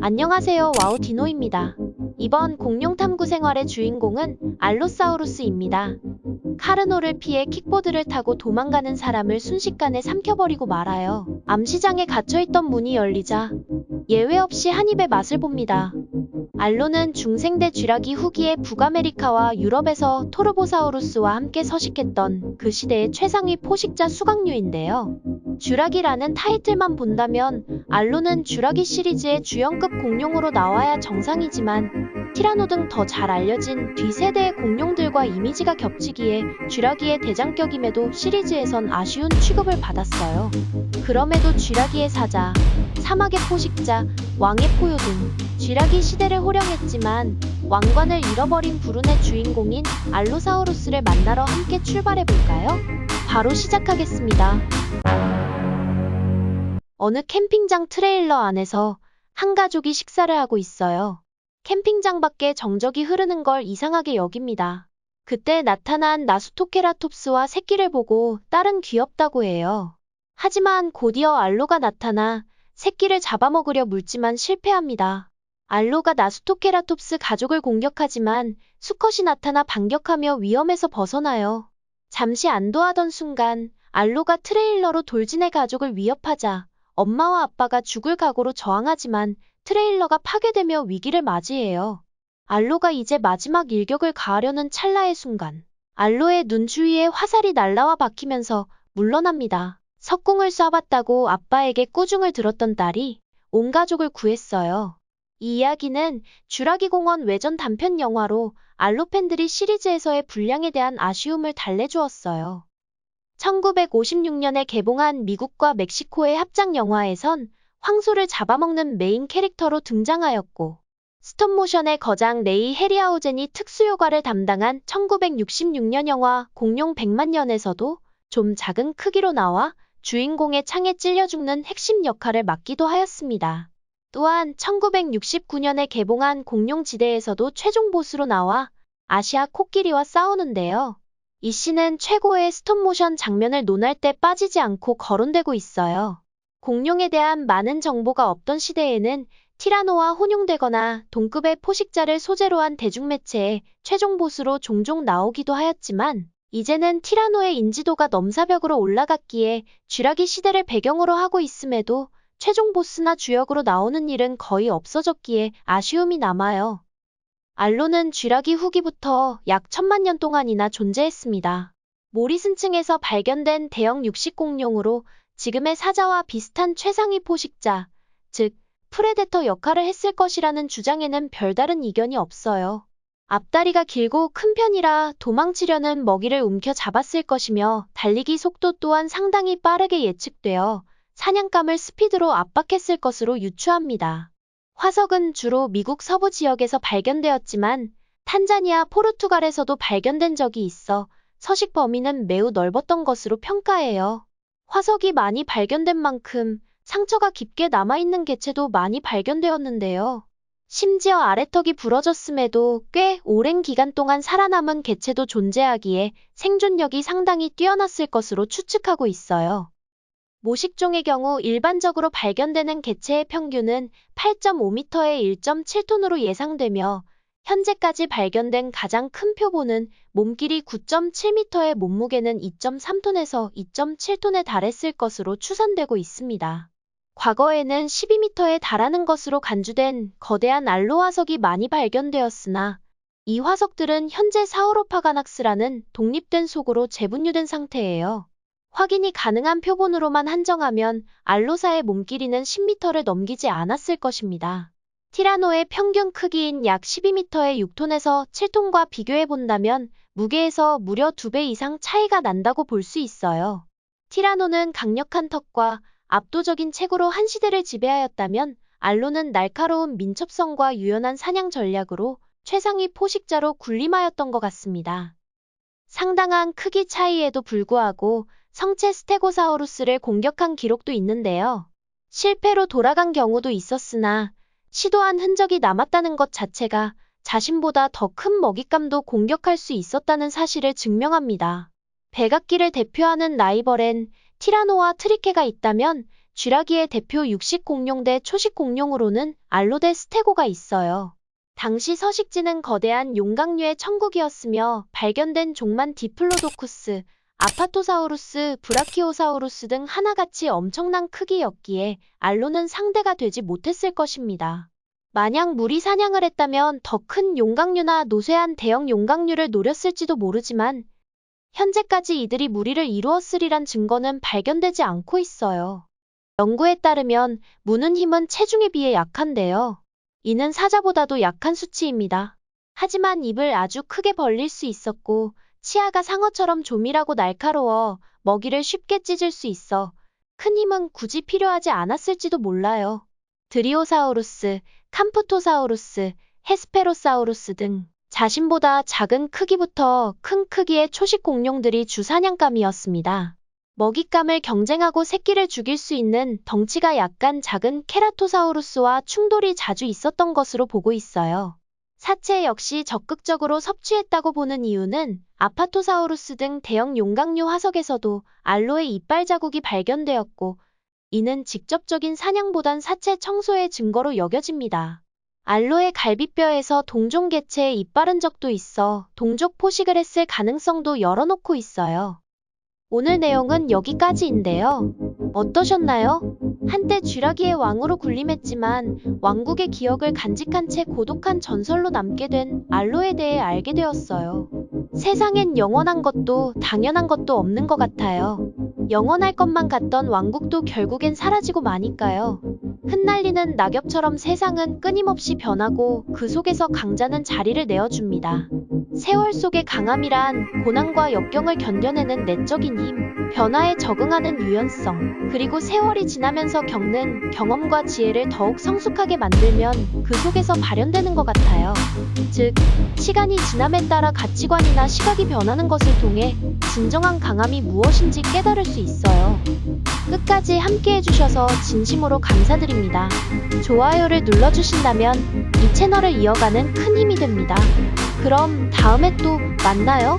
안녕하세요 와우 디노입니다. 이번 공룡 탐구 생활의 주인공은 알로사우루스입니다. 카르노를 피해 킥보드를 타고 도망가는 사람을 순식간에 삼켜버리고 말아요. 암시장에 갇혀있던 문이 열리자 예외 없이 한 입의 맛을 봅니다. 알로는 중생대 쥐라기 후기에 북아메리카와 유럽에서 토르보사우루스와 함께 서식했던 그 시대의 최상위 포식자 수강류인데요. 쥐라기라는 타이틀만 본다면 알로는 쥐라기 시리즈의 주연급 공룡으로 나와야 정상이지만 티라노 등 더 잘 알려진 뒤세대의 공룡들과 이미지가 겹치기에 쥐라기의 대장격임에도 시리즈에선 아쉬운 취급을 받았어요. 그럼에도 쥐라기의 사자, 사막의 포식자, 왕의 포효 등 쥐라기 시대를 호령했지만 왕관을 잃어버린 불운의 주인공인 알로사우루스를 만나러 함께 출발해 볼까요? 바로 시작하겠습니다. 어느 캠핑장 트레일러 안에서 한 가족이 식사를 하고 있어요. 캠핑장 밖에 정적이 흐르는 걸 이상하게 여깁니다. 그때 나타난 나수토케라톱스와 새끼를 보고 딸은 귀엽다고 해요. 하지만 곧이어 알로가 나타나 새끼를 잡아먹으려 물지만 실패합니다. 알로가 나수토케라톱스 가족을 공격하지만 수컷이 나타나 반격하며 위험에서 벗어나요. 잠시 안도하던 순간 알로가 트레일러로 돌진의 가족을 위협하자 엄마와 아빠가 죽을 각오로 저항하지만 트레일러가 파괴되며 위기를 맞이해요. 알로가 이제 마지막 일격을 가하려는 찰나의 순간 알로의 눈 주위에 화살이 날라와 박히면서 물러납니다. 석궁을 쏴봤다고 아빠에게 꾸중을 들었던 딸이 온 가족을 구했어요. 이 이야기는 쥐라기 공원 외전 단편 영화로 알로 팬들이 시리즈에서의 분량에 대한 아쉬움을 달래주었어요. 1956년에 개봉한 미국과 멕시코의 합작 영화에선 황소를 잡아먹는 메인 캐릭터로 등장하였고, 스톱모션의 거장 레이 해리아우젠이 특수효과를 담당한 1966년 영화 공룡 100만 년에서도 좀 작은 크기로 나와 주인공의 창에 찔려 죽는 핵심 역할을 맡기도 하였습니다. 또한 1969년에 개봉한 공룡지대에서도 최종 보스로 나와 아시아 코끼리와 싸우는데요. 이 씬은 최고의 스톱모션 장면을 논할 때 빠지지 않고 거론되고 있어요. 공룡에 대한 많은 정보가 없던 시대에는 티라노와 혼용되거나 동급의 포식자를 소재로 한 대중매체에 최종 보스로 종종 나오기도 하였지만 이제는 티라노의 인지도가 넘사벽으로 올라갔기에 쥐라기 시대를 배경으로 하고 있음에도 최종 보스나 주역으로 나오는 일은 거의 없어졌기에 아쉬움이 남아요. 알로는 쥐라기 후기부터 약 천만 년 동안이나 존재했습니다. 모리슨층에서 발견된 대형 육식공룡으로 지금의 사자와 비슷한 최상위 포식자, 즉 프레데터 역할을 했을 것이라는 주장에는 별다른 이견이 없어요. 앞다리가 길고 큰 편이라 도망치려는 먹이를 움켜 잡았을 것이며 달리기 속도 또한 상당히 빠르게 예측되어 사냥감을 스피드로 압박했을 것으로 유추합니다. 화석은 주로 미국 서부 지역에서 발견되었지만 탄자니아, 포르투갈에서도 발견된 적이 있어 서식 범위는 매우 넓었던 것으로 평가해요. 화석이 많이 발견된 만큼 상처가 깊게 남아있는 개체도 많이 발견되었는데요. 심지어 아래턱이 부러졌음에도 꽤 오랜 기간 동안 살아남은 개체도 존재하기에 생존력이 상당히 뛰어났을 것으로 추측하고 있어요. 모식종의 경우 일반적으로 발견되는 개체의 평균은 8.5m에 1.7톤으로 예상되며 현재까지 발견된 가장 큰 표본은 몸길이 9.7m에 몸무게는 2.3톤에서 2.7톤에 달했을 것으로 추산되고 있습니다. 과거에는 12m에 달하는 것으로 간주된 거대한 알로 화석이 많이 발견되었으나 이 화석들은 현재 사우로파가낙스라는 독립된 속으로 재분류된 상태예요. 확인이 가능한 표본으로만 한정하면 알로사의 몸 길이는 10m를 넘기지 않았을 것입니다. 티라노의 평균 크기인 약 12m의 6톤에서 7톤과 비교해 본다면 무게에서 무려 2배 이상 차이가 난다고 볼 수 있어요. 티라노는 강력한 턱과 압도적인 체구로 한 시대를 지배하였다면 알로는 날카로운 민첩성과 유연한 사냥 전략으로 최상위 포식자로 군림하였던 것 같습니다. 상당한 크기 차이에도 불구하고 성체 스테고사우루스를 공격한 기록도 있는데요. 실패로 돌아간 경우도 있었으나 시도한 흔적이 남았다는 것 자체가 자신보다 더 큰 먹잇감도 공격할 수 있었다는 사실을 증명합니다. 백악기를 대표하는 라이벌엔 티라노와 트리케가 있다면 쥐라기의 대표 육식 공룡 대 초식 공룡으로는 알로 대 스테고가 있어요. 당시 서식지는 거대한 용각류의 천국이었으며 발견된 종만 디플로도쿠스, 아파토사우루스, 브라키오사우루스 등 하나같이 엄청난 크기였기에 알로는 상대가 되지 못했을 것입니다. 만약 물이 사냥을 했다면 더 큰 용각류나 노쇠한 대형 용각류를 노렸을지도 모르지만 현재까지 이들이 무리를 이루었으리란 증거는 발견되지 않고 있어요. 연구에 따르면 무는 힘은 체중에 비해 약한데요. 이는 사자보다도 약한 수치입니다. 하지만 입을 아주 크게 벌릴 수 있었고 치아가 상어처럼 조밀하고 날카로워 먹이를 쉽게 찢을 수 있어 큰 힘은 굳이 필요하지 않았을지도 몰라요. 드리오사우루스, 캄프토사우루스, 헤스페로사우루스 등 자신보다 작은 크기부터 큰 크기의 초식 공룡들이 주사냥감이었습니다. 먹잇감을 경쟁하고 새끼를 죽일 수 있는 덩치가 약간 작은 케라토사우루스와 충돌이 자주 있었던 것으로 보고 있어요. 사체 역시 적극적으로 섭취했다고 보는 이유는 아파토사우루스 등 대형 용각류 화석에서도 알로의 이빨 자국이 발견되었고, 이는 직접적인 사냥보단 사체 청소의 증거로 여겨집니다. 알로의 갈비뼈에서 동종 개체의 이빨 흔적도 있어 동족 포식을 했을 가능성도 열어놓고 있어요. 오늘 내용은 여기까지인데요. 어떠셨나요? 한때 쥐라기의 왕으로 군림했지만 왕국의 기억을 간직한 채 고독한 전설로 남게 된 알로에 대해 알게 되었어요. 세상엔 영원한 것도 당연한 것도 없는 것 같아요. 영원할 것만 같던 왕국도 결국엔 사라지고 마니까요. 흩날리는 낙엽처럼 세상은 끊임없이 변하고 그 속에서 강자는 자리를 내어줍니다. 세월 속의 강함이란 고난과 역경을 견뎌내는 내적인 힘, 변화에 적응하는 유연성, 그리고 세월이 지나면서 겪는 경험과 지혜를 더욱 성숙하게 만들면 그 속에서 발현되는 것 같아요. 즉, 시간이 지남에 따라 가치관이나 시각이 변하는 것을 통해 진정한 강함이 무엇인지 깨달을 수 있어요. 끝까지 함께 해주셔서 진심으로 감사드립니다. 좋아요를 눌러주신다면 이 채널을 이어가는 큰 힘이 됩니다. 그럼 다음에 또 만나요.